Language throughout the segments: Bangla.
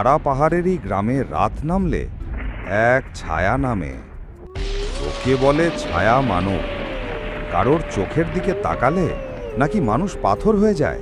সারা পাহাড়েরই গ্রামে রাত নামলে এক ছায়া নামে। চোখে বলে ছায়া মানব। কারোর চোখের দিকে তাকালে নাকি মানুষ পাথর হয়ে যায়?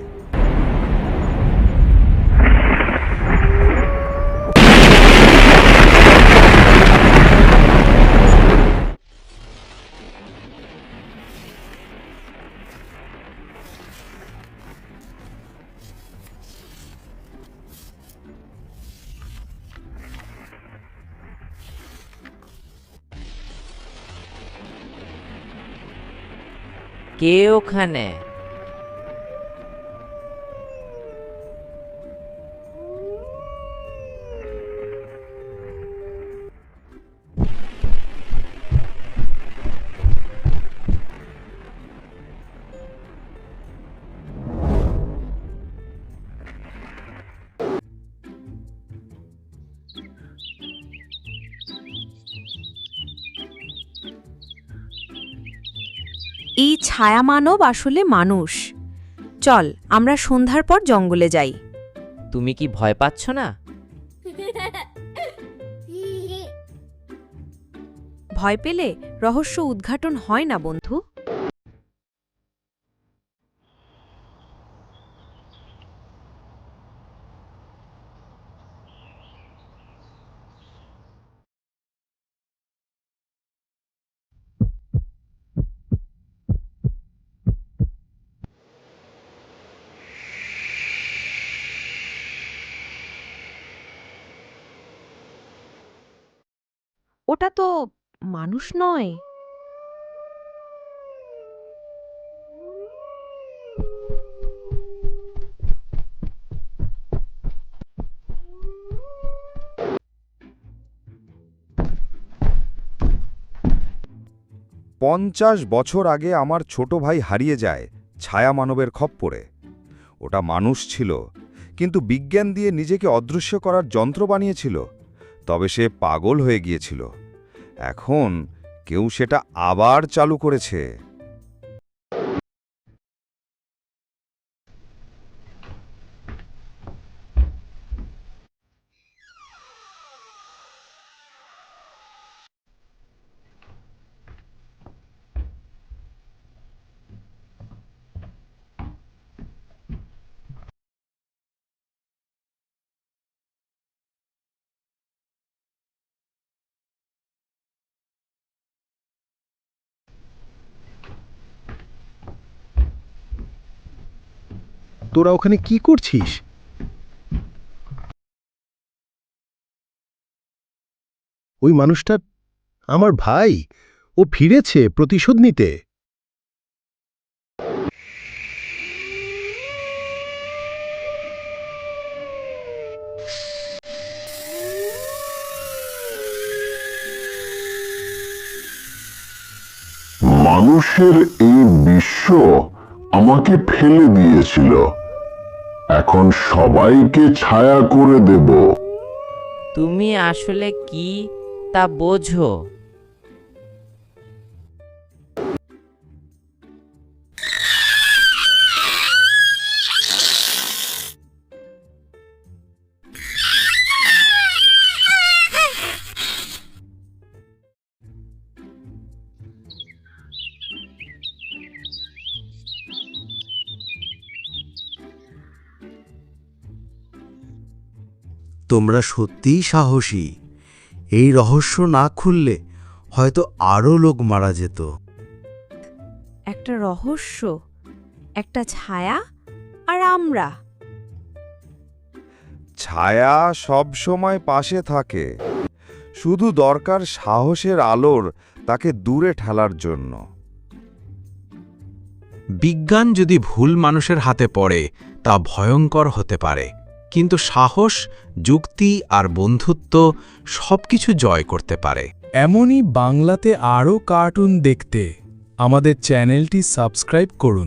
কে ওখানে? এই ছায়া মানব আসলে মানুষ। চল আমরা সন্ধ্যার পর জঙ্গলে যাই। তুমি কি ভয় পাচ্ছ না? ভয় পেলে রহস্য উদ্ঘাটন হয় না বন্ধু। ওটা তো মানুষ নয়। পঞ্চাশ বছর আগে আমার ছোট ভাই হারিয়ে যায় ছায়া মানবের খপ্পরে। ওটা মানুষ ছিল, কিন্তু বিজ্ঞান দিয়ে নিজেকে অদৃশ্য করার যন্ত্র বানিয়েছিল। তবে সে পাগল হয়ে গিয়েছিল। এখন কেউ সেটা আবার চালু করেছে। তোরা ওখানে কি করছিস? ওই মানুষটা আমার ভাই। ও ফিরেছে প্রতিশোধ নিতে। মানুষের এই বিশ্ব আমাকে ফেলে দিয়েছিল। এখন সবাইকে ছায়া করে দেব। তুমি আসলে কি তা বোঝো। তোমরা সত্যিই সাহসী। এই রহস্য না খুললে হয়তো আরও লোক মারা যেত। একটা রহস্য একটা ছায়া আর আমরা। ছায়া সব সময় পাশে থাকে। শুধু দরকার সাহসের আলোর তাকে দূরে ঠেলার জন্য। বিজ্ঞান যদি ভুল মানুষের হাতে পড়ে তা ভয়ঙ্কর হতে পারে। কিন্তু সাহস, যুক্তি আর বন্ধুত্ব সব কিছু জয় করতে পারে। এমনই বাংলাতে আরও কার্টুন দেখতে আমাদের চ্যানেলটি সাবস্ক্রাইব করুন।